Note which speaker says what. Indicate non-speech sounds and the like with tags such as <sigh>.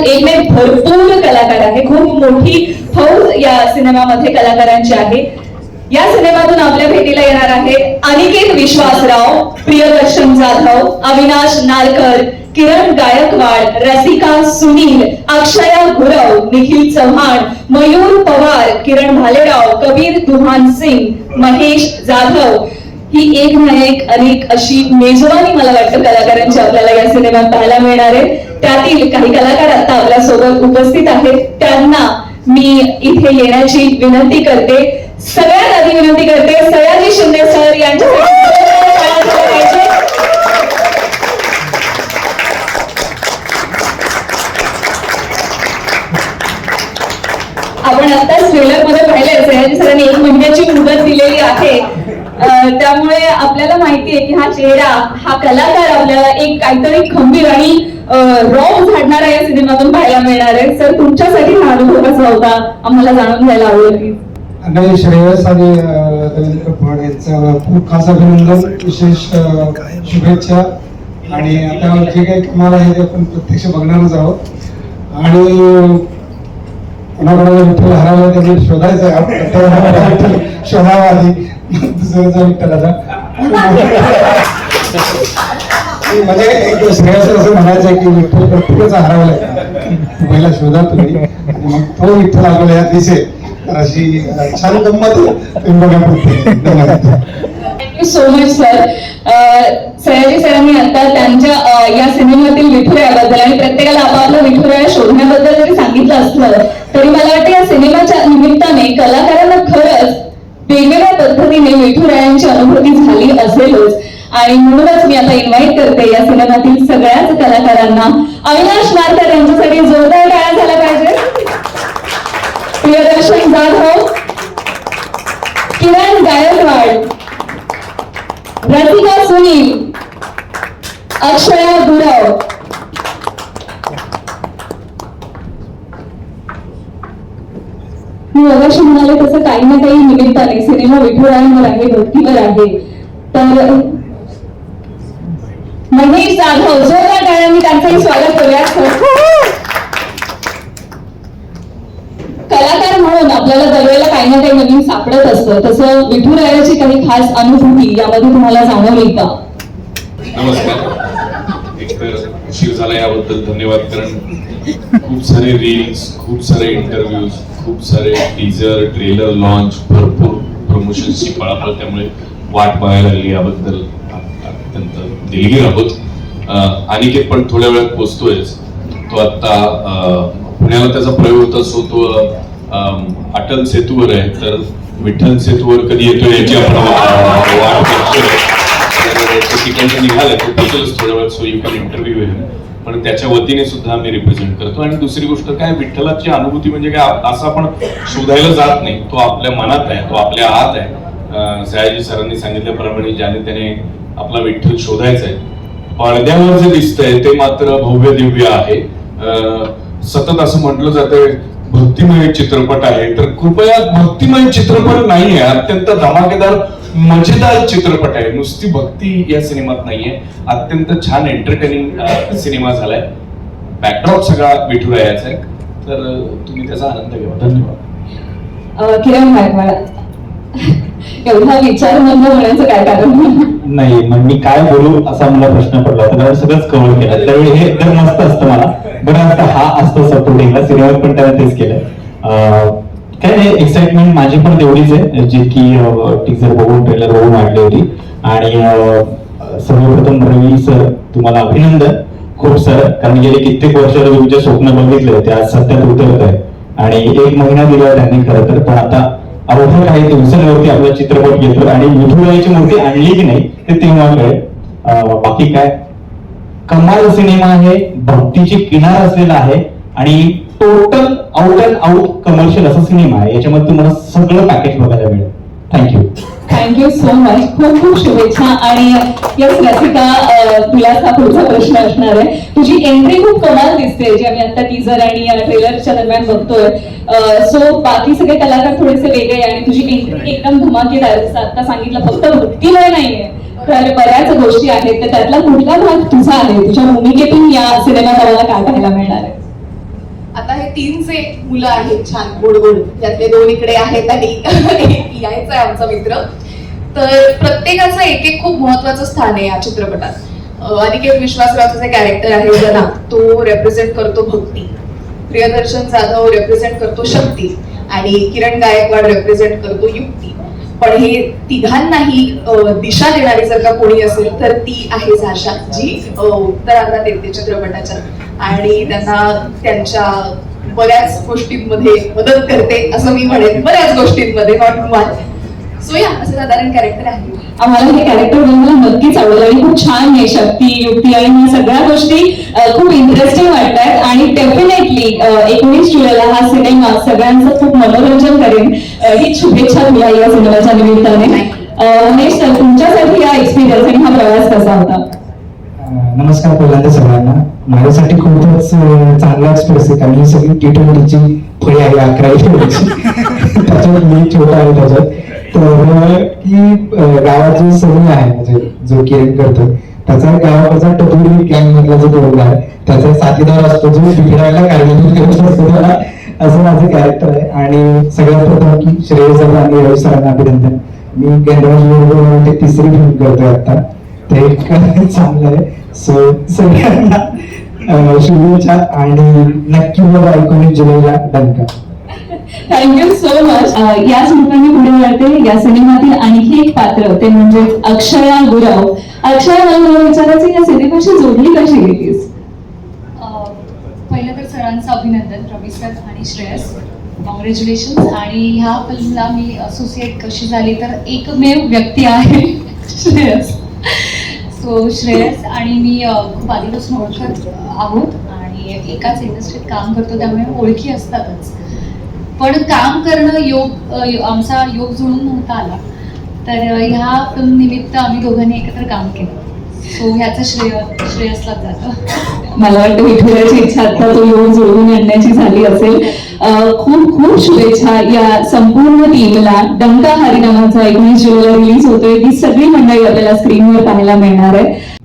Speaker 1: सिनेमात एक भरपूर कलाकार आहे. खूप मोठी फौज या सिनेमामध्ये कलाकारांची आहे. या सिनेमातून आपल्या भेटीला येणार आहे अनिकेत विश्वासराव प्रियदर्शन जाधव अविनाश नारकर किरण गायकवाड रसिका सुनील अक्षया गुरव निखिल चव्हाण मयूर पवार किरण भालेराव कबीर दुहान सिंग महेश जाधव. ही एक ना एक अनेक अशी मेजवानी मला वाटतं कलाकारांची आपल्याला या सिनेमात पाहायला मिळणार आहे. त्यातील काही कलाकार आता आपल्यासोबत उपस्थित आहेत. त्यांना मी इथे येण्याची विनंती करते. सगळ्यात आधी विनंती करते. सयाजी शिंदे सर यांच्या आपण आता ट्रेलरमध्ये पाहिलंय. सयाजी सरांनी एक महिन्याची मुदत दिलेली आहे. त्यामुळे आपल्याला माहिती आहे की हा चेहरा हा कलाकार आपल्याला एक काहीतरी खंबीर आणि रॉक झाडणारा या सिनेमातून पाहायला मिळणार आहे. सर तुमच्यासाठी हा अनुभव कसा होता? आम्हाला जाणून घ्यायला आवडेल
Speaker 2: आणि श्रेयस आणि रवींद्र फड यांचं खूप खास अभिनंदन. विशेष शुभेच्छा. आणि आता जे काही कमाल आहे ते आपण प्रत्यक्ष बघणारच आहोत. आणि कोणाकोणाला विठ्ठल हरवला त्यांनी शोधायचं आहे. शोधावा आधी. दुसऱ्याचा विठ्ठलाचा <laughs> म्हणजे एक श्रेयस असं म्हणायचं आहे की विठ्ठल प्रत्येकच हरवलाय पहिला शोधा तुम्ही. मग तो विठ्ठल आपल्याला यात दिसेल तर अशी छान गंमत हो. बघा धन्यवाद.
Speaker 1: Thank you so much sir Sayaji सरांनी आता त्यांच्या या सिनेमातील विठुरायाबद्दल आणि प्रत्येकाला आपापला विठुऱ्या शोधण्याबद्दल जरी सांगितलं असलं तरी मला वाटतं या सिनेमाच्या निमित्ताने कलाकारांना खरंच वेगवेगळ्या पद्धतीने विठुरायांची अनुभूती झाली असेलच. आणि म्हणूनच मी आता इन्व्हाइट करते या सिनेमातील सगळ्याच कलाकारांना. अविनाश नारकर यांच्यासाठी जोरदार टाळ्या झाला पाहिजे. प्रियदर्शन जाधव किरण गायकवाड रसिका सुनील अक्षया गुरव. मी अवश्य म्हणाले तसं काही ना काही निमित्ताने सिनेमा विठुरायांवर आहे भक्तीवर आहे. तर महेश जाधव जोरदार टाळ्यांनी त्यांचंही स्वागत करूया. कलाकार म्हणून आपल्याला दरवेळेला काही ना काही नवीन सापडत असतं. तसं विठुरायाची काही खास अनुभूती यामध्ये तुम्हाला जाणवली का?
Speaker 3: नमस्कार. एक तर उशीर झाला याबद्दल धन्यवाद कारण खूप सारे रील्स खूप सारे इंटरव्ह्यूज खूप सारे टीजर ट्रेलर लॉन्च भरपूर प्रमोशन्सची पळापळ त्यामुळे वाट पाहायला लागली याबद्दल अत्यंत दिलगीर आहोत. अनिकेत पण थोड्या वेळात पोचतोयच. तो आता पुण्याला त्याचा प्रयोग होता सो तो अटल सेतूवर आहे. तर विठ्ठल सेतूवर कधी येतोय याची आपण वाट तर निघाला तो पोचलच थोड्या वेळात सो यू कॅन इंटरव्ह्यू पण त्याच्या वतीने सुद्धा मी रिप्रेझेंट करतो. आणि दुसरी गोष्ट काय विठ्ठलाची अनुभूती म्हणजे काय असं आपण शोधायला जात नाही. तो आपल्या मनात आहे तो आपल्या आत आहे. सयाजी सरांनी सांगितल्याप्रमाणे ज्याने त्याने आपला विठ्ठल शोधायचा आहे. पडद्यावर जे दिसतंय ते मात्र भव्य दिव्य आहे. सतत असं म्हटलं जातंय भक्तिमय चित्रपट आहे. तर कृपया भक्तिमय चित्रपट नाहीये अत्यंत धमाकेदार मजेदार चित्रपट आहे. नुसती भक्ती या सिनेमात नाहीये. अत्यंत छान एंटरटेनिंग सिनेमा झालाय. बॅकड्रॉप सगळा विठुरायाचा आहे. तर तुम्ही त्याचा आनंद घ्यावा धन्यवाद.
Speaker 1: किरण एवढा विचार मंद होण्याचं काय कारण?
Speaker 4: नाही मग मी काय बोलू असा मला प्रश्न पडला होता. कारण सगळंच कव्हर केलं. त्यावेळी हे एकदम मस्त असतं मला. बरं आता हा असतो सपोर्टिंगला सिनेमात पण त्याने तेच केलं. काय नाही एक्साइटमेंट माझी पण तेवढीच आहे. जी की टीजर बघून ट्रेलर बघून वाढली होती. आणि सर्वप्रथम रवी सर तुम्हाला अभिनंदन. खूप सर कारण गेले कित्येक वर्ष तुमचे स्वप्न बघितले ते आज सत्यात उतरत आहे. आणि एक महिना दिला त्यांनी खरं तर. पण आता अवघड काही दिवसांवरती आपला चित्रपट घेतो आणि विठुरायाची मूर्ती आणली की नाही ते तेव्हा कळेल. बाकी काय? कमाल सिनेमा आहे भक्तीची किनार असलेला आहे आणि total out and out commercial असा सिनेमा आहे. याच्यामध्ये तुम्हाला सगळं पॅकेज बघायला मिळेल. थँक्यू
Speaker 1: थँक्यू सो मच खूप खूप शुभेच्छा. आणि यस रसिका तुला हा पुढचा प्रश्न असणार आहे. तुझी एंट्री खूप कमाल दिसते जी आम्ही आता टीजर आणि ट्रेलरच्या दरम्यान बघतोय. सो बाकी सगळे कलाकार थोडेसे वेगळे आणि तुझी एंट्री एकदम धमाकेदार जसं आता सांगितलं फक्त वृत्तीमुळे नाहीये. तर बऱ्याच गोष्टी आहेत. तर त्यातला कुठला भाग तुझा आहे. तुझ्या भूमिकेतून या सिनेमात आम्हाला काय पाहायला मिळणार आहे?
Speaker 5: आता हे तीन जे मुलं आहेत छान गोड गोड त्यातले दोन इकडे आहेत आणि <laughs> एक आहे आमचा मित्र. तर प्रत्येकाचं एक एक खूप महत्वाचं स्थान आहे या चित्रपटात. अनिकेत विश्वासरावचा जे कॅरेक्टर आहे जना तो रेप्रेझेंट करतो भक्ती. प्रियदर्शन जाधव रेप्रेझेंट करतो शक्ती. आणि किरण गायकवाड रेप्रेझेंट करतो युक्ती. पण हे तिघांनाही दिशा देणारी जर का कोणी असेल तर ती आहे झाशा जी उत्तरार्धात येते चित्रपटाच्या. आणि त्यांना त्यांच्या बऱ्याच गोष्टींमध्ये मदत करते असं मी म्हणेन. बऱ्याच गोष्टींमध्ये नॉट वन सो या असं साधारण कॅरेक्टर आहे.
Speaker 1: आम्हाला हे कॅरेक्टर बनवायला नक्कीच आवडलं आणि खूप छान आहे शक्ती युक्ती आणि ह्या सगळ्या गोष्टी खूप इंटरेस्टिंग वाटतात. आणि डेफिनेटली एकोणीस जुलैला हा सिनेमा सगळ्यांचं खूप मनोरंजन करेन ही शुभेच्छा तुला या सिनेमाच्या निमित्ताने. उमेश सर तुमच्यासाठी हा एक्सपिरियन्स आणि हा प्रवास कसा होता?
Speaker 6: नमस्कार पहिल्यांदा सगळ्यांना. माझ्यासाठी खूपच चांगला एक्सप्रेस आहे. कारण ही सगळी टी ट्वेंटीची फळी आहे अकरा ठेवायची <laughs> त्याच्यात मी छोटा आहे त्याच्यात. तर की गावाचे गावात आहे म्हणजे जो किरण करतो. त्याचा गावाचा टपोरी गँग मधला जो दोन आहे त्याचा साथीदार असतो जो बिघडायला कार्यक्रम करत असतो त्याला. असं माझं कॅरेक्टर आहे. आणि सगळ्यात प्रथम की श्रेयस सर आणि रवी सरांना अभिनंदन. मी गणराज ते तिसरी फिल्म करतोय आता. ते <laughs> चांगलं आहे. सो सगळ्यांना शुभेच्छा आणि नक्की मला एकोणीस जुलैला. डंका
Speaker 1: थँक्यू सो मच याच लोकांनी पुढे वळते या सिनेमातील आणखी एक पात्र ते म्हणजे अक्षया गुरव. अक्षया मला तुला विचारायचं या सिनेमाशी जोडली कशी गेलीस
Speaker 7: पहिलं तर सरांचं अभिनंदन रवी सर आणि श्रेयस. कॉंग्रॅच्युलेशन आणि ह्या फिल्मला मी असोसिएट कशी झाली तर एकमेव व्यक्ती आहे <laughs> श्रेयस. सो श्रेयस आणि मी खूप आधीपासून ओळखत आहोत. आणि एकाच इंडस्ट्रीत काम करतो त्यामुळे ओळखी असतातच. पण काम करणं योग आमचा योग जुळून नव्हता आला. तर ह्या फिल्म निमित्त आम्ही दोघांनी एकत्र काम केलं. सो ह्याचं श्रेय श्रेयसला जातं.
Speaker 1: मला वाटतं विठुराची इच्छा आता तो योग जुळवून आणण्याची झाली असेल. खूप खूप शुभेच्छा या संपूर्ण टीमला डंका हरिनामाचा नावाचा एकोणीस जुलैला रिलीज होतोय. ती सगळी मंडळी आपल्याला स्क्रीनवर पाहायला मिळणार आहे.